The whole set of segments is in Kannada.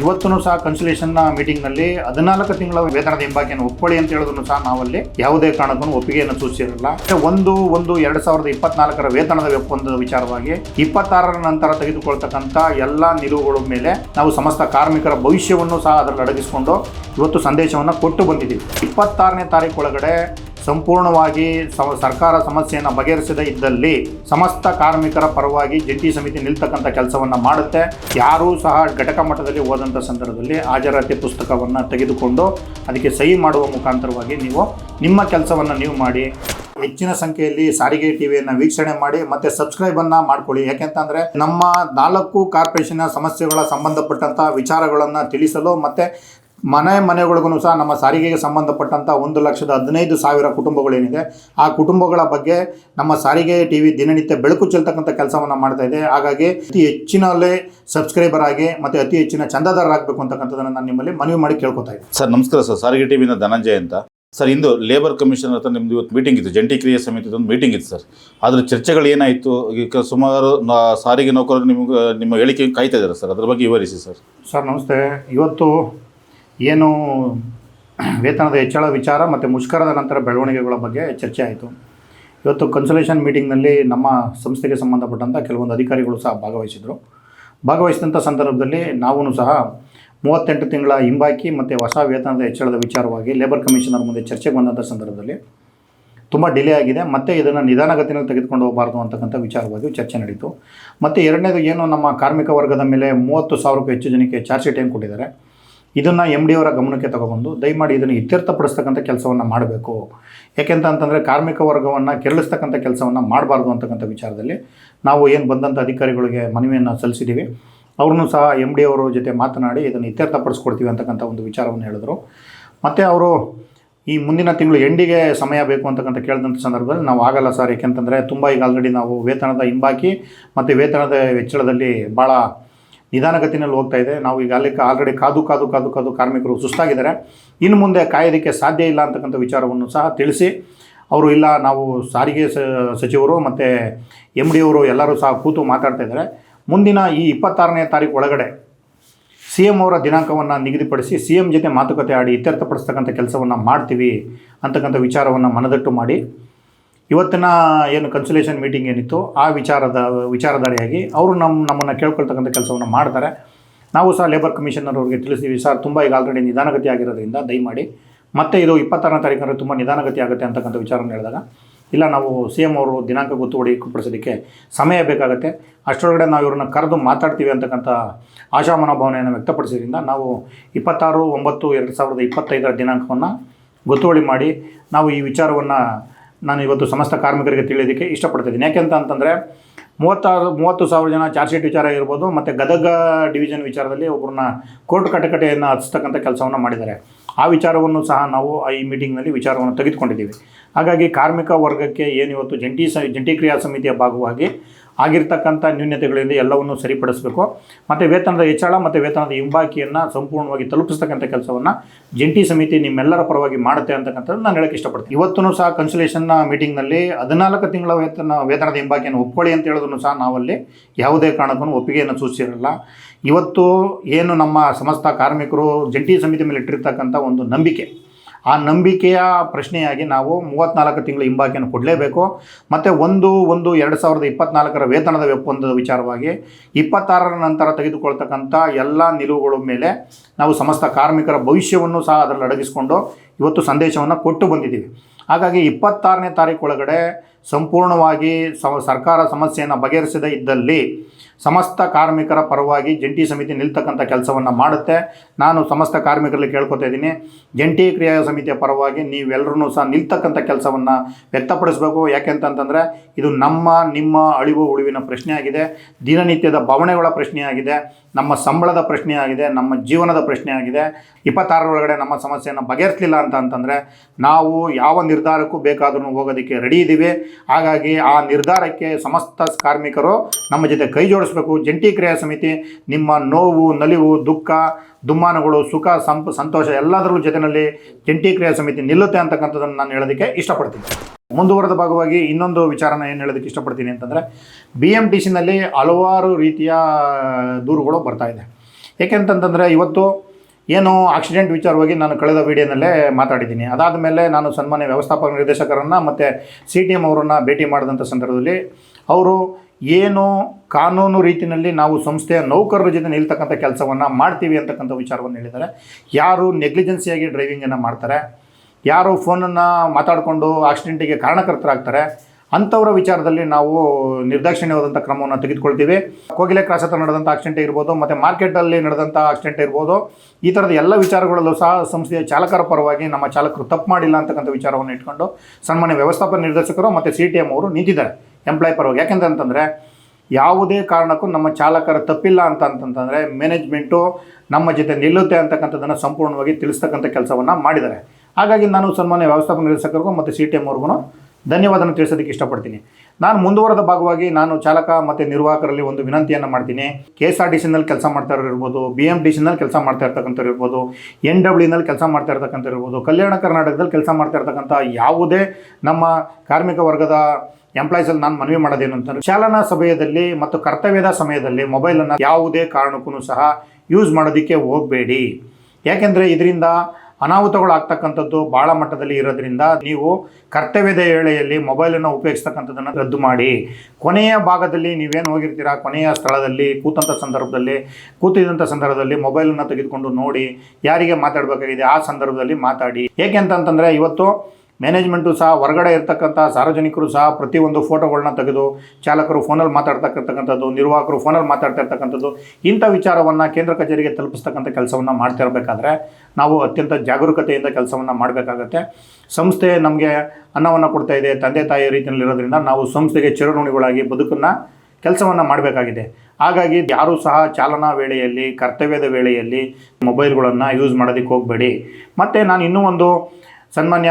ಇವತ್ತೂ ಸಹ ಕನ್ಸಲೇಷನ್ನ ಮೀಟಿಂಗ್ನಲ್ಲಿ ಹದಿನಾಲ್ಕು ತಿಂಗಳ ವೇತನದ ಹಿಂಬಾಕಿಯನ್ನು ಒಪ್ಕೊಳ್ಳಿ ಅಂತ ಹೇಳಿದ್ರು ಸಹ ನಾವಲ್ಲಿ ಯಾವುದೇ ಕಾರಣಕ್ಕೂ ಒಪ್ಪಿಗೆಯನ್ನು ಸೂಚಿಸಿರಲ್ಲ. ಒಂದು ಒಂದು, ಎರಡು ಸಾವಿರದ ಇಪ್ಪತ್ನಾಲ್ಕರ ವೇತನದ ಒಪ್ಪಂದದ ವಿಚಾರವಾಗಿ ಇಪ್ಪತ್ತಾರರ ನಂತರ ತೆಗೆದುಕೊಳ್ತಕ್ಕಂಥ ಎಲ್ಲ ನಿಲುವುಗಳ ಮೇಲೆ ನಾವು ಸಮಸ್ತ ಕಾರ್ಮಿಕರ ಭವಿಷ್ಯವನ್ನು ಸಹ ಅದರಲ್ಲಿ ಅಡಗಿಸಿಕೊಂಡು ಇವತ್ತು ಸಂದೇಶವನ್ನು ಕೊಟ್ಟು ಬಂದಿದ್ದೀವಿ. ಇಪ್ಪತ್ತಾರನೇ ತಾರೀಕು ಒಳಗಡೆ ಸಂಪೂರ್ಣವಾಗಿ ಸರ್ಕಾರ ಸಮಸ್ಯೆಯನ್ನು ಬಗೆಹರಿಸದೆ ಇದ್ದಲ್ಲಿ ಸಮಸ್ತ ಕಾರ್ಮಿಕರ ಪರವಾಗಿ ಜಂಟಿ ಸಮಿತಿ ನಿಲ್ತಕ್ಕಂಥ ಕೆಲಸವನ್ನು ಮಾಡುತ್ತೆ. ಯಾರೂ ಸಹ ಘಟಕ ಮಟ್ಟದಲ್ಲಿ ಹೋದಂಥ ಸಂದರ್ಭದಲ್ಲಿ ಹಾಜರಾತಿ ಪುಸ್ತಕವನ್ನು ತೆಗೆದುಕೊಂಡು ಅದಕ್ಕೆ ಸಹಿ ಮಾಡುವ ಮುಖಾಂತರವಾಗಿ ನೀವು ನಿಮ್ಮ ಕೆಲಸವನ್ನು ನೀವು ಮಾಡಿ, ಹೆಚ್ಚಿನ ಸಂಖ್ಯೆಯಲ್ಲಿ ಸಾರಿಗೆ ಟಿವಿಯನ್ನು ವೀಕ್ಷಣೆ ಮಾಡಿ, ಮತ್ತೆ ಸಬ್ಸ್ಕ್ರೈಬನ್ನು ಮಾಡ್ಕೊಳ್ಳಿ. ಯಾಕೆಂತಂದರೆ ನಮ್ಮ ನಾಲ್ಕು ಕಾರ್ಪೊರೇಷನ್ನ ಸಮಸ್ಯೆಗಳ ಸಂಬಂಧಪಟ್ಟಂಥ ವಿಚಾರಗಳನ್ನು ತಿಳಿಸಲು ಮತ್ತು ಮನೆ ಮನೆಗಳಿಗೂ ಸಹ ನಮ್ಮ ಸಾರಿಗೆಗೆ ಸಂಬಂಧಪಟ್ಟಂಥ ಒಂದು ಲಕ್ಷದ ಹದಿನೈದು ಸಾವಿರ ಕುಟುಂಬಗಳೇನಿದೆ ಆ ಕುಟುಂಬಗಳ ಬಗ್ಗೆ ನಮ್ಮ ಸಾರಿಗೆ ಟಿ ವಿ ದಿನನಿತ್ಯ ಬೆಳಕು ಚೆಲ್ತಕ್ಕಂಥ ಕೆಲಸವನ್ನು ಮಾಡ್ತಾ ಇದೆ. ಹಾಗಾಗಿ ಅತಿ ಹೆಚ್ಚಿನಲ್ಲೇ ಸಬ್ಸ್ಕ್ರೈಬರ್ ಆಗಿ ಮತ್ತು ಅತಿ ಹೆಚ್ಚಿನ ಚಂದಾದಾರರಾಗಬೇಕು ಅಂತಕ್ಕಂಥದ್ದನ್ನು ನಾನು ನಿಮ್ಮಲ್ಲಿ ಮನವಿ ಮಾಡಿ ಕೇಳ್ಕೊತಾ ಇದ್ದೀನಿ. ಸರ್ ನಮಸ್ಕಾರ ಸರ್. ಸಾರಿಗೆ ಟಿ ವಿಯಿಂದ ಧನಂಜಯ ಅಂತ. ಸರ್ ಇಂದು ಲೇಬರ್ ಕಮಿಷನ್ ಹತ್ರ ನಿಮ್ದು ಇವತ್ತು ಮೀಟಿಂಗ್ ಇತ್ತು. ಜಂಟಿ ಕ್ರಿಯಾ ಸಮಿತಿದು ಒಂದು ಮೀಟಿಂಗ್ ಇತ್ತು ಸರ್. ಅದ್ರ ಚರ್ಚೆಗಳು ಏನಾಯಿತು? ಈಗ ಸುಮಾರು ಸಾರಿಗೆ ನೌಕರರು ನಿಮ್ಗೆ ನಿಮ್ಮ ಹೇಳಿಕೆ ಕಾಯ್ತಾ ಇದ್ದಾರೆ ಸರ್. ಅದ್ರ ಬಗ್ಗೆ ವಿವರಿಸಿ ಸರ್. ಸರ್ ನಮಸ್ತೆ. ಇವತ್ತು ಏನು ವೇತನದ ಹೆಚ್ಚಳ ವಿಚಾರ ಮತ್ತು ಮುಷ್ಕರದ ನಂತರ ಬೆಳವಣಿಗೆಗಳ ಬಗ್ಗೆ ಚರ್ಚೆ ಆಯಿತು. ಇವತ್ತು ಕನ್ಸಲೇಷನ್ ಮೀಟಿಂಗ್ನಲ್ಲಿ ನಮ್ಮ ಸಂಸ್ಥೆಗೆ ಸಂಬಂಧಪಟ್ಟಂಥ ಕೆಲವೊಂದು ಅಧಿಕಾರಿಗಳು ಸಹ ಭಾಗವಹಿಸಿದರು. ಭಾಗವಹಿಸಿದಂಥ ಸಂದರ್ಭದಲ್ಲಿ ನಾವೂ ಸಹ ಮೂವತ್ತೆಂಟು ತಿಂಗಳ ಹಿಂಬಾಕಿ ಮತ್ತು ಹೊಸ ವೇತನದ ಹೆಚ್ಚಳದ ವಿಚಾರವಾಗಿ ಲೇಬರ್ ಕಮಿಷನರ್ ಮುಂದೆ ಚರ್ಚೆಗೆ ಬಂದಂಥ ಸಂದರ್ಭದಲ್ಲಿ ತುಂಬ ಡಿಲೇ ಆಗಿದೆ. ಮತ್ತು ಇದನ್ನು ನಿಧಾನಗತಿಯಲ್ಲಿ ತೆಗೆದುಕೊಂಡು ಹೋಗಬಾರ್ದು ಅಂತಕ್ಕಂಥ ವಿಚಾರವಾಗಿ ಚರ್ಚೆ ನಡೀತು. ಮತ್ತು ಎರಡನೇದು ಏನು ನಮ್ಮ ಕಾರ್ಮಿಕ ವರ್ಗದ ಮೇಲೆ ಮೂವತ್ತು ಸಾವಿರಕ್ಕೂ ಹೆಚ್ಚು ಜನಕ್ಕೆ ಚಾರ್ಜ್ ಶೀಟ್ ಏನು ಕೊಟ್ಟಿದ್ದಾರೆ? ಇದನ್ನು ಎಂ ಡಿ ಅವರ ಗಮನಕ್ಕೆ ತಗೊಬಂದು ದಯಮಾಡಿ ಇದನ್ನು ಇತ್ಯರ್ಥಪಡಿಸ್ತಕ್ಕಂಥ ಕೆಲಸವನ್ನು ಮಾಡಬೇಕು. ಯಾಕೆಂತ ಅಂತಂದರೆ ಕಾರ್ಮಿಕ ವರ್ಗವನ್ನು ಕೆರಳಿಸ್ತಕ್ಕಂಥ ಕೆಲಸವನ್ನು ಮಾಡಬಾರ್ದು ಅಂತಕ್ಕಂಥ ವಿಚಾರದಲ್ಲಿ ನಾವು ಏನು ಬಂದಂಥ ಅಧಿಕಾರಿಗಳಿಗೆ ಮನವಿಯನ್ನು ಸಲ್ಲಿಸಿದ್ದೀವಿ ಅವ್ರನ್ನೂ ಸಹ ಎಂ ಡಿ ಅವರ ಜೊತೆ ಮಾತನಾಡಿ ಇದನ್ನು ಇತ್ಯರ್ಥಪಡಿಸ್ಕೊಡ್ತೀವಿ ಅಂತಕ್ಕಂಥ ಒಂದು ವಿಚಾರವನ್ನು ಹೇಳಿದರು. ಮತ್ತು ಅವರು ಈ ಮುಂದಿನ ತಿಂಗಳು ಎಂಡಿಗೆ ಸಮಯ ಬೇಕು ಅಂತಕ್ಕಂಥ ಕೇಳಿದಂಥ ಸಂದರ್ಭದಲ್ಲಿ ನಾವು ಆಗಲ್ಲ ಸರ್ ಏಕೆಂತಂದರೆ ತುಂಬ ಈಗ ಆಲ್ರೆಡಿ ನಾವು ವೇತನದ ಹಿಂಬಾಕಿ ಮತ್ತು ವೇತನದ ಹೆಚ್ಚಳದಲ್ಲಿ ಭಾಳ ನಿಧಾನಗತಿನಲ್ಲಿ ಹೋಗ್ತಾ ಇದೆ. ನಾವು ಈಗ ಅಲ್ಲಿ ಆಲ್ರೆಡಿ ಕಾದು ಕಾದು ಕಾದು ಕಾದು ಕಾರ್ಮಿಕರು ಸುಸ್ತಾಗಿದ್ದಾರೆ. ಇನ್ನು ಮುಂದೆ ಕಾಯೋದಕ್ಕೆ ಸಾಧ್ಯ ಇಲ್ಲ ಅಂತಕ್ಕಂಥ ವಿಚಾರವನ್ನು ಸಹ ತಿಳಿಸಿ, ಅವರು ಇಲ್ಲ, ನಾವು ಸಾರಿಗೆ ಸಚಿವರು ಮತ್ತು ಎಂ ಡಿ ಅವರು ಎಲ್ಲರೂ ಸಹ ಕೂತು ಮಾತಾಡ್ತಾ ಇದ್ದಾರೆ. ಮುಂದಿನ ಈ ಇಪ್ಪತ್ತಾರನೇ ತಾರೀಕು ಒಳಗಡೆ ಸಿ ಎಂ ಅವರ ದಿನಾಂಕವನ್ನು ನಿಗದಿಪಡಿಸಿ ಸಿ ಎಂ ಜೊತೆ ಮಾತುಕತೆ ಆಡಿ ಇತ್ಯರ್ಥಪಡಿಸ್ತಕ್ಕಂಥ ಕೆಲಸವನ್ನು ಮಾಡ್ತೀವಿ ಅಂತಕ್ಕಂಥ ವಿಚಾರವನ್ನು ಮನದಟ್ಟು ಮಾಡಿ. ಇವತ್ತಿನ ಏನು ಕನ್ಸುಲೇಷನ್ ಮೀಟಿಂಗ್ ಏನಿತ್ತು, ಆ ವಿಚಾರದ, ವಿಚಾರಧಾರಿಯಾಗಿ ಅವರು ನಮ್ಮ ನಮ್ಮನ್ನು ಕೇಳ್ಕೊಳ್ತಕ್ಕಂಥ ಕೆಲಸವನ್ನು ಮಾಡ್ತಾರೆ. ನಾವು ಸಹ ಲೇಬರ್ ಕಮಿಷನರ್ ಅವ್ರಿಗೆ ತಿಳಿಸಿದ್ವಿ ಸರ್, ತುಂಬ ಈಗ ಆಲ್ರೆಡಿ ನಿಧಾನಗತಿ ಆಗಿರೋದ್ರಿಂದ ದಯಮಾಡಿ ಮತ್ತೆ ಇದು ಇಪ್ಪತ್ತಾರನೇ ತಾರೀಕಂದರೆ ತುಂಬ ನಿಧಾನಗತಿ ಆಗುತ್ತೆ ಅಂತಕ್ಕಂಥ ವಿಚಾರವನ್ನು ಹೇಳಿದಾಗ, ಇಲ್ಲ, ನಾವು ಸಿ ಎಂ ಅವರು ದಿನಾಂಕ ಗೊತ್ತುವಡಿ ಪಡಿಸೋದಕ್ಕೆ ಸಮಯ ಬೇಕಾಗುತ್ತೆ. ಅಷ್ಟರೊಳಗಡೆ ನಾವು ಇವ್ರನ್ನ ಕರೆದು ಮಾತಾಡ್ತೀವಿ ಅಂತಕ್ಕಂಥ ಆಶಾ ಮನೋಭಾವನೆಯನ್ನು ವ್ಯಕ್ತಪಡಿಸೋದ್ರಿಂದ ನಾವು ಇಪ್ಪತ್ತಾರು, ಒಂಬತ್ತು, ಎರಡು ಸಾವಿರದ ಇಪ್ಪತ್ತೈದರ ದಿನಾಂಕವನ್ನು ಗೊತ್ತುವಳಿ ಮಾಡಿ, ನಾವು ಈ ವಿಚಾರವನ್ನು ನಾನು ಇವತ್ತು ಸಮಸ್ತ ಕಾರ್ಮಿಕರಿಗೆ ತಿಳಿಯೋದಕ್ಕೆ ಇಷ್ಟಪಡ್ತಿದ್ದೀನಿ. ಯಾಕೆಂತ ಅಂತಂದರೆ, ಮೂವತ್ತಾರು, ಮೂವತ್ತು ಸಾವಿರ ಜನ ಚಾರ್ಜ್ ಶೀಟ್ ವಿಚಾರ ಇರ್ಬೋದು, ಮತ್ತು ಗದಗ ಡಿವಿಷನ್ ವಿಚಾರದಲ್ಲಿ ಒಬ್ಬರನ್ನ ಕೋರ್ಟ್ ಕಟಕಟೆಯನ್ನು ಹಚ್ತಕ್ಕಂಥ ಕೆಲಸವನ್ನು ಮಾಡಿದ್ದಾರೆ. ಆ ವಿಚಾರವನ್ನು ಸಹ ನಾವು ಈ ಮೀಟಿಂಗ್ನಲ್ಲಿ ವಿಚಾರವನ್ನು ತೆಗೆದುಕೊಂಡಿದ್ದೀವಿ. ಹಾಗಾಗಿ ಕಾರ್ಮಿಕ ವರ್ಗಕ್ಕೆ ಏನು ಇವತ್ತು ಜಂಟಿ ಸ, ಜಂಟಿ ಕ್ರಿಯಾ ಸಮಿತಿಯ ಭಾಗವಾಗಿ ಆಗಿರ್ತಕ್ಕಂಥ ನ್ಯೂನ್ಯತೆಗಳಿಂದ ಎಲ್ಲವನ್ನು ಸರಿಪಡಿಸಬೇಕು. ಮತ್ತು ವೇತನದ ಹೆಚ್ಚಳ ಮತ್ತು ವೇತನದ ಹಿಂಬಾಕಿಯನ್ನು ಸಂಪೂರ್ಣವಾಗಿ ತಲುಪಿಸ್ತಕ್ಕಂಥ ಕೆಲಸವನ್ನು ಜಂಟಿ ಸಮಿತಿ ನಿಮ್ಮೆಲ್ಲರ ಪರವಾಗಿ ಮಾಡುತ್ತೆ ಅಂತಕ್ಕಂಥದ್ದು ನಾನು ಹೇಳಕ್ಕೆ ಇಷ್ಟಪಡ್ತೀನಿ. ಇವತ್ತೂ ಸಹ ಕನ್ಸುಲೇಷನ್ನ ಮೀಟಿಂಗ್ನಲ್ಲಿ ಹದಿನಾಲ್ಕು ತಿಂಗಳ ವೇತನ, ವೇತನದ ಹಿಂಬಾಕಿಯನ್ನು ಒಪ್ಕೊಳ್ಳಿ ಅಂತ ಹೇಳೋದನ್ನು ಸಹ ನಾವಲ್ಲಿ ಯಾವುದೇ ಕಾರಣಕ್ಕೂ ಒಪ್ಪಿಗೆಯನ್ನು ಸೂಚಿಸಿರಲ್ಲ. ಇವತ್ತು ಏನು ನಮ್ಮ ಸಮಸ್ತ ಕಾರ್ಮಿಕರು ಜಂಟಿ ಸಮಿತಿ ಮೇಲೆ ಇಟ್ಟಿರ್ತಕ್ಕಂಥ ಒಂದು ನಂಬಿಕೆ. ಆ ನಂಬಿಕೆಯ ಪ್ರಶ್ನೆಯಾಗಿ ನಾವು ಮೂವತ್ತ್ನಾಲ್ಕು ತಿಂಗಳ ಹಿಂಬಾಕಿಯನ್ನು ಕೊಡಲೇಬೇಕು. ಮತ್ತು ಒಂದು ಒಂದು, ಎರಡು ಸಾವಿರದ ಇಪ್ಪತ್ನಾಲ್ಕರ ವೇತನದ ಒಪ್ಪಂದದ ವಿಚಾರವಾಗಿ ಇಪ್ಪತ್ತಾರರ ನಂತರ ತೆಗೆದುಕೊಳ್ತಕ್ಕಂಥ ಎಲ್ಲ ನಿಲುವುಗಳ ಮೇಲೆ ನಾವು ಸಮಸ್ತ ಕಾರ್ಮಿಕರ ಭವಿಷ್ಯವನ್ನು ಸಹ ಅದರಲ್ಲಿ ಅಡಗಿಸಿಕೊಂಡು ಇವತ್ತು ಸಂದೇಶವನ್ನು ಕೊಟ್ಟು ಬಂದಿದ್ದೀವಿ. ಹಾಗಾಗಿ ಇಪ್ಪತ್ತಾರನೇ ತಾರೀಕು ಒಳಗಡೆ ಸಂಪೂರ್ಣವಾಗಿ ಸರ್ಕಾರ ಸಮಸ್ಯೆಯನ್ನು ಬಗೆಹರಿಸದೇ ಇದ್ದಲ್ಲಿ ಸಮಸ್ತ ಕಾರ್ಮಿಕರ ಪರವಾಗಿ ಜಂಟಿ ಸಮಿತಿ ನಿಲ್ತಕ್ಕಂಥ ಕೆಲಸವನ್ನು ಮಾಡುತ್ತೆ. ನಾನು ಸಮಸ್ತ ಕಾರ್ಮಿಕರಲ್ಲಿ ಕೇಳ್ಕೊತಾ ಇದ್ದೀನಿ. ಜಂಟಿ ಕ್ರಿಯಾ ಸಮಿತಿಯ ಪರವಾಗಿ ನೀವೆಲ್ಲರೂ ಸಹ ನಿಲ್ತಕ್ಕಂಥ ಕೆಲಸವನ್ನು ವ್ಯಕ್ತಪಡಿಸಬೇಕು. ಯಾಕೆಂತಂತಂದರೆ ಇದು ನಮ್ಮ, ನಿಮ್ಮ ಅಳಿವು, ಉಳಿವಿನ ಪ್ರಶ್ನೆಯಾಗಿದೆ. ದಿನನಿತ್ಯದ ಭಾವನೆಗಳ ಪ್ರಶ್ನೆ ಆಗಿದೆ ನಮ್ಮ ಸಂಬಳದ ಪ್ರಶ್ನೆ ಆಗಿದೆ, ನಮ್ಮ ಜೀವನದ ಪ್ರಶ್ನೆ ಆಗಿದೆ. ಇಪ್ಪತ್ತಾರರೊಳಗಡೆ ನಮ್ಮ ಸಮಸ್ಯೆಯನ್ನು ಬಗೆಹರಿಸಲಿಲ್ಲ ಅಂತ ಅಂತಂದರೆ ನಾವು ಯಾವ ನಿರ್ಧಾರಕ್ಕೂ ಬೇಕಾದರೂ ಹೋಗೋದಕ್ಕೆ ರೆಡಿ ಇದ್ದೀವಿ ಹಾಗಾಗಿ ಆ ನಿರ್ಧಾರಕ್ಕೆ ಸಮಸ್ತ ಕಾರ್ಮಿಕರು ನಮ್ಮ ಜೊತೆ ಕೈ ಜೋಡಿಸ್ಬೇಕು. ಜಂಟಿ ಕ್ರಿಯಾ ಸಮಿತಿ, ನಿಮ್ಮ ನೋವು, ನಲಿವು, ದುಃಖ, ದುಮ್ಮಾನಗಳು, ಸುಖ, ಸಂಪ, ಸಂತೋಷ ಎಲ್ಲದರ ಜೊತೆಯಲ್ಲಿ ಜಂಟಿ ಕ್ರಿಯಾ ಸಮಿತಿ ನಿಲ್ಲುತ್ತೆ ಅಂತಕ್ಕಂಥದ್ದನ್ನು ನಾನು ಹೇಳೋದಕ್ಕೆ ಇಷ್ಟಪಡ್ತೀನಿ. ಮುಂದುವರೆದ ಭಾಗವಾಗಿ ಇನ್ನೊಂದು ವಿಚಾರನ ಏನು ಹೇಳೋದಕ್ಕೆ ಇಷ್ಟಪಡ್ತೀನಿ ಅಂತಂದರೆ ಬಿ ಎಂ ಟಿ ಸಿನಲ್ಲಿ ಹಲವಾರು ರೀತಿಯ ದೂರುಗಳು ಬರ್ತಾ ಇದೆ. ಏಕೆಂತಂತಂದರೆ ಇವತ್ತು ಏನು ಆಕ್ಸಿಡೆಂಟ್ ವಿಚಾರವಾಗಿ ನಾನು ಕಳೆದ ವಿಡಿಯೋನಲ್ಲೇ ಮಾತಾಡಿದ್ದೀನಿ. ಅದಾದ ಮೇಲೆ ನಾನು ಸನ್ಮಾನ್ಯ ವ್ಯವಸ್ಥಾಪಕ ನಿರ್ದೇಶಕರನ್ನು ಮತ್ತು ಸಿ ಟಿ ಎಂ ಅವರನ್ನು ಭೇಟಿ ಮಾಡಿದಂಥ ಸಂದರ್ಭದಲ್ಲಿ ಅವರು ಏನು ಕಾನೂನು ರೀತಿಯಲ್ಲಿ ನಾವು ಸಂಸ್ಥೆಯ ನೌಕರರ ಜೊತೆ ನಿಲ್ತಕ್ಕಂಥ ಕೆಲಸವನ್ನು ಮಾಡ್ತೀವಿ ಅಂತಕ್ಕಂಥ ವಿಚಾರವನ್ನು ಹೇಳಿದ್ದಾರೆ. ಯಾರು ನೆಗ್ಲಿಜೆನ್ಸಿಯಾಗಿ ಡ್ರೈವಿಂಗನ್ನು ಮಾಡ್ತಾರೆ? ಯಾರು ಫೋನನ್ನು ಮಾತಾಡಿಕೊಂಡು ಆಕ್ಸಿಡೆಂಟಿಗೆ ಕಾರಣಕರ್ತರಾಗ್ತಾರೆ. ಅಂಥವರ ವಿಚಾರದಲ್ಲಿ ನಾವು ನಿರ್ದಾಕ್ಷಿಣ್ಯವಾದಂಥ ಕ್ರಮವನ್ನು ತೆಗೆದುಕೊಳ್ತೀವಿ. ಕೋಗಿಲೆ ಕ್ರಾಸ್ ಹತ್ರ ನಡೆದಂಥ ಆಕ್ಸಿಡೆಂಟ್ ಇರ್ಬೋದು, ಮತ್ತು ಮಾರ್ಕೆಟಲ್ಲಿ ನಡೆದಂಥ ಆಕ್ಸಿಡೆಂಟ್ ಇರ್ಬೋದು, ಈ ಥರದ ಎಲ್ಲ ವಿಚಾರಗಳಲ್ಲೂ ಸಹ ಸಂಸ್ಥೆಯ ಚಾಲಕರ ಪರವಾಗಿ ನಮ್ಮ ಚಾಲಕರು ತಪ್ಪು ಮಾಡಿಲ್ಲ ಅಂತಕ್ಕಂಥ ವಿಚಾರವನ್ನು ಇಟ್ಕೊಂಡು ಸನ್ಮಾನ್ಯ ವ್ಯವಸ್ಥಾಪಕ ನಿರ್ದೇಶಕರು ಮತ್ತು ಸಿ ಟಿ ಎಂ ಅವರು ನಿಂತಿದ್ದಾರೆ ಎಂಪ್ಲಾಯ್ ಪರವಾಗಿ. ಯಾಕೆಂದ್ರೆ ಅಂತಂದರೆ, ಯಾವುದೇ ಕಾರಣಕ್ಕೂ ನಮ್ಮ ಚಾಲಕರ ತಪ್ಪಿಲ್ಲ ಅಂತ ಅಂತಂತಂದರೆ ಮ್ಯಾನೇಜ್ಮೆಂಟು ನಮ್ಮ ಜೊತೆ ನಿಲ್ಲುತ್ತೆ ಅಂತಕ್ಕಂಥದ್ದನ್ನು ಸಂಪೂರ್ಣವಾಗಿ ತಿಳಿಸ್ತಕ್ಕಂಥ ಕೆಲಸವನ್ನು ಮಾಡಿದ್ದಾರೆ. ಹಾಗಾಗಿ ನಾನು ಸನ್ಮಾನ್ಯ ವ್ಯವಸ್ಥಾಪಕ ನಿರ್ದೇಶಕರಿಗೂ ಮತ್ತು ಸಿ ಟಿ ಎಂ ಅವ್ರಿಗೂ ಧನ್ಯವಾದನ ತಿಳಿಸೋದಕ್ಕೆ ಇಷ್ಟಪಡ್ತೀನಿ. ನಾನು ಮುಂದುವರೆದ ಭಾಗವಾಗಿ ನಾನು ಚಾಲಕ ಮತ್ತು ನಿರ್ವಾಹಕರಲ್ಲಿ ಒಂದು ವಿನಂತಿಯನ್ನು ಮಾಡ್ತೀನಿ. ಕೆ ಎಸ್ ಆರ್ ಡಿ ಸಿನಲ್ಲಿ ಕೆಲಸ ಮಾಡ್ತಾ ಇರ್ಬೋದು ಬಿ ಎಂ ಡಿ ಸಿನಲ್ಲಿ ಕೆಲಸ ಮಾಡ್ತಾ ಇರ್ತಕ್ಕಂಥವ್ರು ಇರ್ಬೋದು ಎನ್ ಡಬ್ಲ್ಯೂನಲ್ಲಿ ಕೆಲಸ ಮಾಡ್ತಾ ಇರ್ತಕ್ಕಂಥ ಇರ್ಬೋದು ಕಲ್ಯಾಣ ಕರ್ನಾಟಕದಲ್ಲಿ ಕೆಲಸ ಮಾಡ್ತಾ ಇರ್ತಕ್ಕಂಥ ಯಾವುದೇ ನಮ್ಮ ಕಾರ್ಮಿಕ ವರ್ಗದ ಎಂಪ್ಲಾಯೀಸಲ್ಲಿ ನಾನು ಮನವಿ ಮಾಡೋದೇನು ಅಂತಂದರೆ ಚಾಲನಾ ಸಮಯದಲ್ಲಿ ಮತ್ತು ಕರ್ತವ್ಯದ ಸಮಯದಲ್ಲಿ ಮೊಬೈಲನ್ನು ಯಾವುದೇ ಕಾರಣಕ್ಕೂ ಸಹ ಯೂಸ್ ಮಾಡೋದಕ್ಕೆ ಹೋಗಬೇಡಿ. ಯಾಕೆಂದರೆ ಇದರಿಂದ ಅನಾಹುತಗಳು ಆಗ್ತಕ್ಕಂಥದ್ದು ಭಾಳ ಮಟ್ಟದಲ್ಲಿ ಇರೋದ್ರಿಂದ ನೀವು ಕರ್ತವ್ಯದ ವೇಳೆಯಲ್ಲಿ ಮೊಬೈಲನ್ನು ಉಪಯೋಗಿಸ್ತಕ್ಕಂಥದ್ದನ್ನು ರದ್ದು ಮಾಡಿ. ಕೊನೆಯ ಭಾಗದಲ್ಲಿ ನೀವೇನು ಹೋಗಿರ್ತೀರಾ? ಕೊನೆಯ ಸ್ಥಳದಲ್ಲಿ ಕೂತಂಥ ಸಂದರ್ಭದಲ್ಲಿ ಕೂತಿದಂಥ ಸಂದರ್ಭದಲ್ಲಿ ಮೊಬೈಲನ್ನು ತೆಗೆದುಕೊಂಡು ನೋಡಿ, ಯಾರಿಗೆ ಮಾತಾಡಬೇಕಾಗಿದೆ ಆ ಸಂದರ್ಭದಲ್ಲಿ ಮಾತಾಡಿ. ಏಕೆ ಅಂತಂತಂದರೆ ಇವತ್ತು ಮ್ಯಾನೇಜ್ಮೆಂಟು ಸಹ ಹೊರಗಡೆ ಇರ್ತಕ್ಕಂಥ ಸಾರ್ವಜನಿಕರು ಸಹ ಪ್ರತಿಯೊಂದು ಫೋಟೋಗಳನ್ನ ತೆಗೆದು, ಚಾಲಕರು ಫೋನಲ್ಲಿ ಮಾತಾಡ್ತಕ್ಕಂಥದ್ದು ನಿರ್ವಾಹಕರು ಫೋನಲ್ಲಿ ಮಾತಾಡ್ತಾ ಇರ್ತಕ್ಕಂಥದ್ದು ಇಂಥ ವಿಚಾರವನ್ನು ಕೇಂದ್ರ ಕಚೇರಿಗೆ ತಲುಪಿಸ್ತಕ್ಕಂಥ ಕೆಲಸವನ್ನು ಮಾಡ್ತಾ ಇರಬೇಕಾದ್ರೆ ನಾವು ಅತ್ಯಂತ ಜಾಗರೂಕತೆಯಿಂದ ಕೆಲಸವನ್ನು ಮಾಡಬೇಕಾಗತ್ತೆ. ಸಂಸ್ಥೆ ನಮಗೆ ಅನ್ನವನ್ನು ಕೊಡ್ತಾ ಇದೆ, ತಂದೆ ತಾಯಿ ರೀತಿಯಲ್ಲಿ ಇರೋದ್ರಿಂದ ನಾವು ಸಂಸ್ಥೆಗೆ ಚಿರಋಣಿಗಳಾಗಿ ಬದುಕನ್ನು ಕೆಲಸವನ್ನು ಮಾಡಬೇಕಾಗಿದೆ. ಹಾಗಾಗಿ ಯಾರೂ ಸಹ ಚಾಲನಾ ವೇಳೆಯಲ್ಲಿ, ಕರ್ತವ್ಯದ ವೇಳೆಯಲ್ಲಿ ಮೊಬೈಲ್ಗಳನ್ನು ಯೂಸ್ ಮಾಡೋದಕ್ಕೆ ಹೋಗಬೇಡಿ. ಮತ್ತು ನಾನು ಇನ್ನೂ ಒಂದು ಸನ್ಮಾನ್ಯ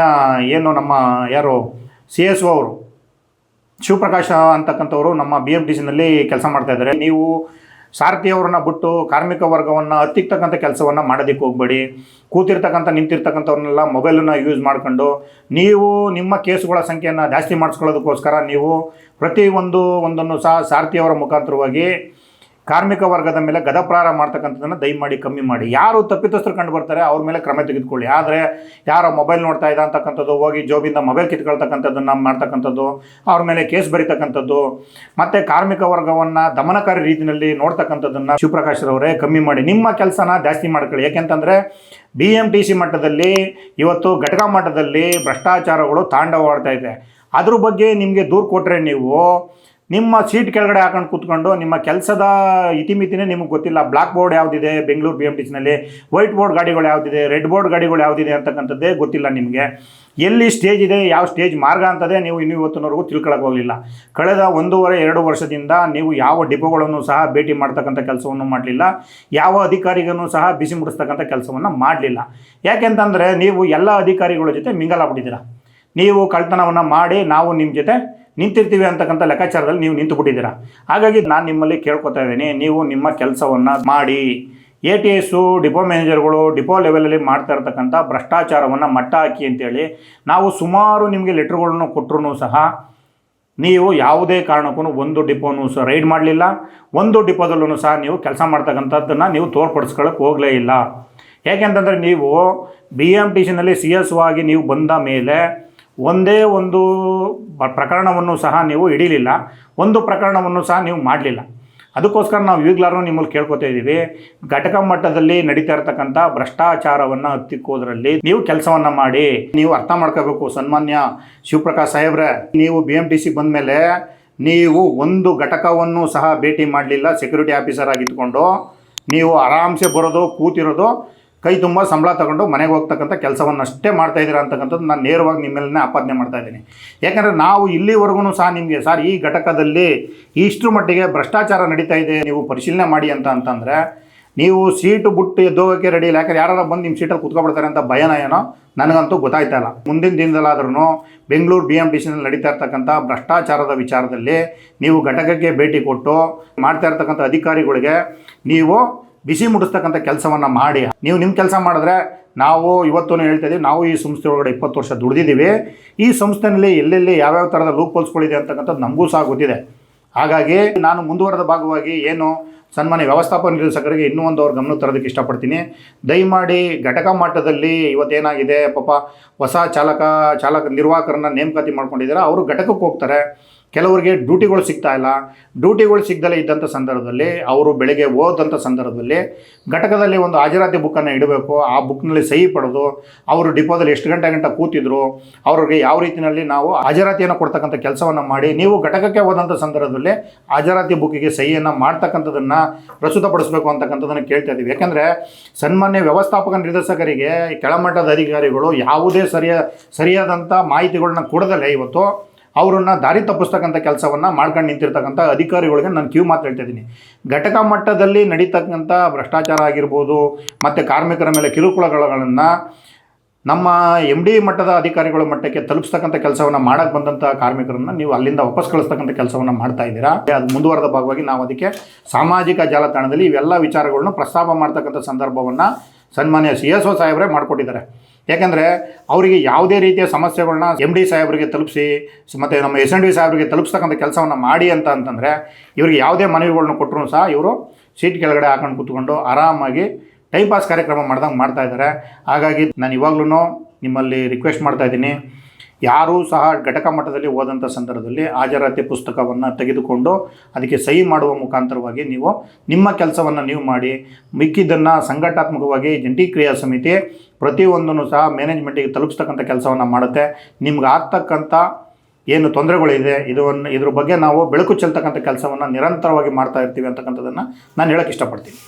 ಏನು ನಮ್ಮ ಯಾರು ಸಿ ಎಸ್ ಒ ಅವರು, ಶಿವಪ್ರಕಾಶ ಅಂತಕ್ಕಂಥವ್ರು ನಮ್ಮ ಬಿ ಎಫ್ ಡಿ ಸಿನಲ್ಲಿ ಕೆಲಸ ಮಾಡ್ತಾ ಇದ್ದಾರೆ. ನೀವು ಸಾರಥಿಯವ್ರನ್ನ ಬಿಟ್ಟು ಕಾರ್ಮಿಕ ವರ್ಗವನ್ನು ಹತ್ತಿರ್ತಕ್ಕಂಥ ಕೆಲಸವನ್ನು ಮಾಡೋದಕ್ಕೆ ಹೋಗಬೇಡಿ. ಕೂತಿರ್ತಕ್ಕಂಥ, ನಿಂತಿರ್ತಕ್ಕಂಥವ್ರನ್ನೆಲ್ಲ ಮೊಬೈಲನ್ನು ಯೂಸ್ ಮಾಡ್ಕೊಂಡು ನೀವು ನಿಮ್ಮ ಕೇಸುಗಳ ಸಂಖ್ಯೆಯನ್ನು ಜಾಸ್ತಿ ಮಾಡಿಸ್ಕೊಳ್ಳೋದಕ್ಕೋಸ್ಕರ ನೀವು ಪ್ರತಿ ಒಂದು ಒಂದನ್ನು ಸಹ ಸಾರಥಿಯವರ ಮುಖಾಂತರವಾಗಿ ಕಾರ್ಮಿಕ ವರ್ಗದ ಮೇಲೆ ಗದಪ್ರಾರ ಮಾಡ್ತಕ್ಕಂಥದ್ದನ್ನು ದಯಮಾಡಿ ಕಮ್ಮಿ ಮಾಡಿ. ಯಾರು ತಪ್ಪಿತಸ್ಥರು ಕಂಡು ಬರ್ತಾರೆ, ಅವ್ರ ಮೇಲೆ ಕ್ರಮ ತೆಗೆದುಕೊಳ್ಳಿ. ಆದರೆ ಯಾರೋ ಮೊಬೈಲ್ ನೋಡ್ತಾ ಇದ್ದ ಅಂತಕ್ಕಂಥದ್ದು, ಹೋಗಿ ಜೋಬಿಂದ ಮೊಬೈಲ್ ಕಿತ್ಕೊಳ್ತಕ್ಕಂಥದ್ದನ್ನು ಮಾಡ್ತಕ್ಕಂಥದ್ದು, ಅವ್ರ ಮೇಲೆ ಕೇಸ್ ಬರೀತಕ್ಕಂಥದ್ದು, ಮತ್ತು ಕಾರ್ಮಿಕ ವರ್ಗವನ್ನು ದಮನಕಾರಿ ರೀತಿಯಲ್ಲಿ ನೋಡ್ತಕ್ಕಂಥದ್ದನ್ನು ಶಿವಪ್ರಕಾಶ್ರವರೇ ಕಮ್ಮಿ ಮಾಡಿ. ನಿಮ್ಮ ಕೆಲಸನ ಜಾಸ್ತಿ ಮಾಡ್ಕೊಳ್ಳಿ. ಯಾಕೆಂತಂದರೆ ಬಿ ಎಂ ಟಿ ಸಿ ಮಟ್ಟದಲ್ಲಿ, ಇವತ್ತು ಘಟಕ ಮಟ್ಟದಲ್ಲಿ ಭ್ರಷ್ಟಾಚಾರಗಳು ತಾಂಡವಾಡ್ತಾ ಇದೆ. ಅದ್ರ ಬಗ್ಗೆ ನಿಮಗೆ ದೂರು ಕೊಟ್ಟರೆ ನೀವು ನಿಮ್ಮ ಸೀಟ್ ಕೆಳಗಡೆ ಹಾಕೊಂಡು ಕೂತ್ಕೊಂಡು ನಿಮ್ಮ ಕೆಲಸದ ಇತಿಮಿತಿನೇ ನಿಮಗೆ ಗೊತ್ತಿಲ್ಲ. ಬ್ಲಾಕ್ ಬೋರ್ಡ್ ಯಾವುದಿದೆ? ಬೆಂಗಳೂರು ಬಿ ಎಂ ಟಿಸ್ನಲ್ಲಿ ವೈಟ್ ಬೋರ್ಡ್ ಗಾಡಿಗಳು ಯಾವುದಿದೆ? ರೆಡ್ ಬೋರ್ಡ್ ಗಾಡಿಗಳು ಯಾವುದಿದೆ ಅಂತಕ್ಕಂಥದ್ದೇ ಗೊತ್ತಿಲ್ಲ ನಿಮಗೆ. ಎಲ್ಲಿ ಸ್ಟೇಜ್ ಇದೆ? ಯಾವ ಸ್ಟೇಜ್ ಮಾರ್ಗ ಅಂತದೇ ನೀವು ಇನ್ನೂ ಇವತ್ತಿನವರೆಗೂ ತಿಳ್ಕೊಳಕ್ಕೆ ಹೋಗಲಿಲ್ಲ. ಕಳೆದ ಒಂದೂವರೆ, ಎರಡು ವರ್ಷದಿಂದ ನೀವು ಯಾವ ಡಿಪೋಗಳನ್ನು ಸಹ ಭೇಟಿ ಮಾಡ್ತಕ್ಕಂಥ ಕೆಲಸವನ್ನು ಮಾಡಲಿಲ್ಲ. ಯಾವ ಅಧಿಕಾರಿಗೂ ಸಹ ಬಿಸಿ ಮುಡಿಸ್ತಕ್ಕಂಥ ಕೆಲಸವನ್ನು ಮಾಡಲಿಲ್ಲ. ಯಾಕೆಂತಂದರೆ ನೀವು ಎಲ್ಲ ಅಧಿಕಾರಿಗಳ ಜೊತೆ ಮಿಂಗಲಾಗ್ಬಿಟ್ಟಿದ್ದೀರಾ? ನೀವು ಕಳ್ತನವನ್ನು ಮಾಡಿ ನಾವು ನಿಮ್ಮ ಜೊತೆ ನಿಂತಿರ್ತೀವಿ ಅಂತಕ್ಕಂಥ ಲೆಕ್ಕಾಚಾರದಲ್ಲಿ ನೀವು ನಿಂತು ಬಿಟ್ಟಿದ್ದೀರಾ? ಹಾಗಾಗಿ ನಾನು ನಿಮ್ಮಲ್ಲಿ ಕೇಳ್ಕೊತಾ ಇದ್ದೀನಿ, ನೀವು ನಿಮ್ಮ ಕೆಲಸವನ್ನು ಮಾಡಿ. ಎ ಟಿ ಎಸ್ಸು ಡಿಪೋ ಮ್ಯಾನೇಜರ್ಗಳು ಡಿಪೋ ಲೆವೆಲಲ್ಲಿ ಮಾಡ್ತಾ ಇರ್ತಕ್ಕಂಥ ಭ್ರಷ್ಟಾಚಾರವನ್ನು ಮಟ್ಟ ಹಾಕಿ ಅಂತೇಳಿ ನಾವು ಸುಮಾರು ನಿಮಗೆ ಲೆಟ್ರ್ಗಳನ್ನು ಕೊಟ್ಟರು ಸಹ ನೀವು ಯಾವುದೇ ಕಾರಣಕ್ಕೂ ಒಂದು ಡಿಪೋನು ಸಹ ರೈಡ್ ಮಾಡಲಿಲ್ಲ. ಒಂದು ಡಿಪೋದಲ್ಲೂ ಸಹ ನೀವು ಕೆಲಸ ಮಾಡ್ತಕ್ಕಂಥದ್ದನ್ನು ನೀವು ತೋರ್ಪಡಿಸ್ಕೊಳ್ಳೋಕೆ ಹೋಗಲೇ ಇಲ್ಲ. ಯಾಕೆಂತಂದರೆ ನೀವು ಬಿ ಎಂ ಟಿ ಸಿನಲ್ಲಿ ಸಿ ಎಸ್ ಆಗಿ ನೀವು ಬಂದ ಮೇಲೆ ಒಂದೇ ಒಂದು ಪ್ರಕರಣವನ್ನು ಸಹ ನೀವು ಹಿಡೀಲಿಲ್ಲ, ಒಂದು ಪ್ರಕರಣವನ್ನು ಸಹ ನೀವು ಮಾಡಲಿಲ್ಲ. ಅದಕ್ಕೋಸ್ಕರ ನಾವು ಈಗಲಾರು ನಿಮ್ಮಲ್ಲಿ ಕೇಳ್ಕೊತಾ ಇದ್ದೀವಿ, ಘಟಕ ಮಟ್ಟದಲ್ಲಿ ನಡೀತಾ ಇರತಕ್ಕಂಥ ಭ್ರಷ್ಟಾಚಾರವನ್ನು ಹತ್ತಿಕ್ಕೋದ್ರಲ್ಲಿ ನೀವು ಕೆಲಸವನ್ನು ಮಾಡಿ, ನೀವು ಅರ್ಥ ಮಾಡ್ಕೋಬೇಕು ಸನ್ಮಾನ್ಯ ಶಿವಪ್ರಕಾಶ್ ಸಾಹೇಬ್ರೆ. ನೀವು ಬಿ ಎಂ ಟಿ ಸಿ ಬಂದಮೇಲೆ ನೀವು ಒಂದು ಘಟಕವನ್ನು ಸಹ ಭೇಟಿ ಮಾಡಲಿಲ್ಲ ಸೆಕ್ಯೂರಿಟಿ ಆಫೀಸರ್ ಆಗಿದ್ದುಕೊಂಡು ನೀವು ಆರಾಮ್ಸೆ ಬರೋದು, ಕೂತಿರೋದು ಕೈ ತುಂಬ ಸಂಬಳ ತಗೊಂಡು ಮನೆಗೆ ಹೋಗ್ತಕ್ಕಂಥ ಕೆಲಸವನ್ನು ಅಷ್ಟೇ ಮಾಡ್ತಾ ಇದ್ದೀರಾ ಅಂತಕ್ಕಂಥದ್ದು ನಾನು ನೇರವಾಗಿ ನಿಮ್ಮೇಲೆ ಆಪಾದನೆ ಮಾಡ್ತಾ ಇದ್ದೀನಿ. ಯಾಕಂದರೆ ನಾವು ಇಲ್ಲಿವರೆಗೂ ಸಹ ನಿಮಗೆ ಸರ್ ಈ ಘಟಕದಲ್ಲಿ ಇಷ್ಟರ ಮಟ್ಟಿಗೆ ಭ್ರಷ್ಟಾಚಾರ ನಡೀತಾ ಇದೆ, ನೀವು ಪರಿಶೀಲನೆ ಮಾಡಿ ಅಂತ ಅಂತಂದರೆ ನೀವು ಸೀಟು ಬಿಟ್ಟು ಎದ್ದೋಗೋಕ್ಕೆ ರೆಡಿ ಇಲ್ಲ. ಯಾಕಂದ್ರೆ ಯಾರು ಬಂದು ನಿಮ್ಮ ಸೀಟಲ್ಲಿ ಕುತ್ಕೊಬಿಡ್ತಾರೆ ಅಂತ ಭಯನ ಏನೋ ನನಗಂತೂ ಗೊತ್ತಾಯ್ತಾ ಇಲ್ಲ. ಮುಂದಿನ ದಿನದಲ್ಲಾದ್ರೂ ಬೆಂಗಳೂರು ಬಿ ಎಂ ಟಿ ಸಿನಲ್ಲಿ ನಡೀತಾ ಇರ್ತಕ್ಕಂಥ ಭ್ರಷ್ಟಾಚಾರದ ವಿಚಾರದಲ್ಲಿ ನೀವು ಘಟಕಕ್ಕೆ ಭೇಟಿ ಕೊಟ್ಟು ಮಾಡ್ತಾ ಇರ್ತಕ್ಕಂಥ ಅಧಿಕಾರಿಗಳಿಗೆ ನೀವು ಬಿಸಿ ಮುಟ್ಟಿಸ್ತಕ್ಕಂಥ ಕೆಲಸವನ್ನು ಮಾಡಿ. ನೀವು ನಿಮ್ಮ ಕೆಲಸ ಮಾಡಿದ್ರೆ ನಾವು ಇವತ್ತು ಹೇಳ್ತಾ ಇದ್ದೀವಿ ನಾವು ಈ ಸಂಸ್ಥೆ ಒಳಗಡೆ ಇಪ್ಪತ್ತು ವರ್ಷ ದುಡಿದಿದ್ದೀವಿ. ಈ ಸಂಸ್ಥೆಯಲ್ಲಿ ಎಲ್ಲೆಲ್ಲಿ ಯಾವ್ಯಾವ ಥರದ ಲೂಪ್ ಹೋಲ್ಸ್ಗಳಿದೆ ಅಂತಕ್ಕಂಥದ್ದು ನಮಗೂ ಸಹ ಗೊತ್ತಿದೆ. ಹಾಗಾಗಿ ನಾನು ಮುಂದುವರೆದ ಭಾಗವಾಗಿ ಏನು ಸನ್ಮಾನ್ಯ ವ್ಯವಸ್ಥಾಪಕ ನಿರ್ದೇಶಕರಿಗೆ ಇನ್ನೂ ಒಂದು ಅವ್ರ ಗಮನ ತರೋದಕ್ಕೆ ಇಷ್ಟಪಡ್ತೀನಿ. ದಯಮಾಡಿ ಘಟಕ ಮಟ್ಟದಲ್ಲಿ ಇವತ್ತೇನಾಗಿದೆ, ಪಾಪ ಹೊಸ ಚಾಲಕ ಚಾಲಕ ನಿರ್ವಾಹಕರನ್ನ ನೇಮಕಾತಿ ಮಾಡ್ಕೊಂಡಿದ್ದಾರೆ, ಅವರು ಘಟಕಕ್ಕೆ ಹೋಗ್ತಾರೆ. ಕೆಲವರಿಗೆ ಡ್ಯೂಟಿಗಳು ಸಿಗ್ತಾ ಇಲ್ಲ. ಡ್ಯೂಟಿಗಳು ಸಿಗ್ದಲೇ ಇದ್ದಂಥ ಸಂದರ್ಭದಲ್ಲಿ, ಅವರು ಬೆಳಗ್ಗೆ ಓದಂಥ ಸಂದರ್ಭದಲ್ಲಿ ಘಟಕದಲ್ಲಿ ಒಂದು ಹಾಜರಾತಿ ಬುಕ್ಕನ್ನು ಇಡಬೇಕು. ಆ ಬುಕ್ನಲ್ಲಿ ಸಹಿ ಪಡೆದು ಅವರು ಡಿಪೋದಲ್ಲಿ ಎಷ್ಟು ಗಂಟೆ ಗಂಟೆ ಕೂತಿದ್ರು, ಅವ್ರಿಗೆ ಯಾವ ರೀತಿಯಲ್ಲಿ ನಾವು ಹಾಜರಾತಿಯನ್ನು ಕೊಡ್ತಕ್ಕಂಥ ಕೆಲಸವನ್ನು ಮಾಡಿ, ನೀವು ಘಟಕಕ್ಕೆ ಹೋದಂಥ ಸಂದರ್ಭದಲ್ಲಿ ಹಾಜರಾತಿ ಬುಕ್ಕಿಗೆ ಸಹಿಯನ್ನು ಮಾಡ್ತಕ್ಕಂಥದ್ದನ್ನು ಪ್ರಸ್ತುತಪಡಿಸಬೇಕು ಅಂತಕ್ಕಂಥದ್ದನ್ನು ಕೇಳ್ತಾ ಇದ್ದೀವಿ. ಯಾಕೆಂದರೆ ಸನ್ಮಾನ್ಯ ವ್ಯವಸ್ಥಾಪಕ ನಿರ್ದೇಶಕರಿಗೆ, ಕೆಳಮಟ್ಟದ ಅಧಿಕಾರಿಗಳು ಯಾವುದೇ ಸರಿಯ ಸರಿಯಾದಂಥ ಮಾಹಿತಿಗಳನ್ನ ಕೊಡದಲ್ಲೇ ಇವತ್ತು ಅವರನ್ನು ದಾರಿ ತಪ್ಪಿಸ್ತಕ್ಕಂಥ ಕೆಲಸವನ್ನು ಮಾಡ್ಕೊಂಡು ನಿಂತಿರ್ತಕ್ಕಂಥ ಅಧಿಕಾರಿಗಳಿಗೆ ನಾನು ಕ್ಯೂ ಮಾತು ಹೇಳ್ತಾ ಇದ್ದೀನಿ. ಘಟಕ ಮಟ್ಟದಲ್ಲಿ ನಡೀತಕ್ಕಂಥ ಭ್ರಷ್ಟಾಚಾರ ಆಗಿರ್ಬೋದು, ಮತ್ತು ಕಾರ್ಮಿಕರ ಮೇಲೆ ಕಿರುಕುಳಗಳನ್ನು ನಮ್ಮ ಎಂ ಡಿ ಮಟ್ಟದ ಅಧಿಕಾರಿಗಳ ಮಟ್ಟಕ್ಕೆ ತಲುಪಿಸ್ತಕ್ಕಂಥ ಕೆಲಸವನ್ನು ಮಾಡಕ್ಕೆ ಬಂದಂಥ ಕಾರ್ಮಿಕರನ್ನು ನೀವು ಅಲ್ಲಿಂದ ವಾಪಸ್ ಕಳಿಸ್ತಕ್ಕಂಥ ಕೆಲಸವನ್ನು ಮಾಡ್ತಾ ಇದ್ದೀರಾ? ಅದು ಮುಂದುವರೆದ ಭಾಗವಾಗಿ ನಾವು ಅದಕ್ಕೆ ಸಾಮಾಜಿಕ ಜಾಲತಾಣದಲ್ಲಿ ಇವೆಲ್ಲ ವಿಚಾರಗಳನ್ನು ಪ್ರಸ್ತಾಪ ಮಾಡ್ತಕ್ಕಂಥ ಸಂದರ್ಭವನ್ನು ಸನ್ಮಾನ್ಯ ಸಿ ಎಸ್ ಒ ಸಾಹೇಬರೇ ಮಾಡಿಕೊಟ್ಟಿದ್ದಾರೆ. ಯಾಕೆಂದರೆ ಅವರಿಗೆ ಯಾವುದೇ ರೀತಿಯ ಸಮಸ್ಯೆಗಳನ್ನ ಎಂ ಡಿ ಸಾಹೇಬರಿಗೆ ತಲುಪಿಸಿ, ಮತ್ತು ನಮ್ಮ ಎಸ್ ಎನ್ ಡಿ ಸಾಹೇಬರಿಗೆ ತಲುಪಿಸ್ತಕ್ಕಂಥ ಕೆಲಸವನ್ನು ಮಾಡಿ ಅಂತ ಅಂತಂದರೆ ಇವರಿಗೆ ಯಾವುದೇ ಮನವಿಗಳನ್ನ ಕೊಟ್ಟರು ಸಹ ಇವರು ಸೀಟ್ ಕೆಳಗಡೆ ಹಾಕೊಂಡು ಕೂತ್ಕೊಂಡು ಆರಾಮಾಗಿ ಟೈಮ್ ಪಾಸ್ ಕಾರ್ಯಕ್ರಮ ಮಾಡ್ದಂಗೆ ಮಾಡ್ತಾ ಇದ್ದಾರೆ. ಹಾಗಾಗಿ ನಾನು ಇವಾಗ್ಲೂ ನಿಮ್ಮಲ್ಲಿ ರಿಕ್ವೆಸ್ಟ್ ಮಾಡ್ತಾ ಇದ್ದೀನಿ. ಯಾರೂ ಸಹ ಘಟಕ ಮಟ್ಟದಲ್ಲಿ ಓದಂಥ ಸಂದರ್ಭದಲ್ಲಿ ಹಾಜರಾತಿ ಪುಸ್ತಕವನ್ನು ತೆಗೆದುಕೊಂಡು ಅದಕ್ಕೆ ಸಹಿ ಮಾಡುವ ಮುಖಾಂತರವಾಗಿ ನೀವು ನಿಮ್ಮ ಕೆಲಸವನ್ನು ನೀವು ಮಾಡಿ ಮಿಕ್ಕಿದ್ದನ್ನು ಸಂಘಟಾತ್ಮಕವಾಗಿ ಜಂಟಿ ಕ್ರಿಯಾ ಸಮಿತಿ ಪ್ರತಿಯೊಂದನ್ನು ಸಹ ಮ್ಯಾನೇಜ್ಮೆಂಟಿಗೆ ತಲುಪಿಸ್ತಕ್ಕಂಥ ಕೆಲಸವನ್ನು ಮಾಡುತ್ತೆ. ನಿಮ್ಗೆ ಆಗ್ತಕ್ಕಂಥ ಏನು ತೊಂದರೆಗಳಿದೆ ಇದನ್ನು ಇದ್ರ ಬಗ್ಗೆ ನಾವು ಬೆಳಕು ಚೆಲ್ತಕ್ಕಂಥ ಕೆಲಸವನ್ನು ನಿರಂತರವಾಗಿ ಮಾಡ್ತಾ ಇರ್ತೀವಿ ಅಂತಕ್ಕಂಥದ್ದನ್ನು ನಾನು ಹೇಳೋಕ್ಕೆ ಇಷ್ಟಪಡ್ತೀನಿ.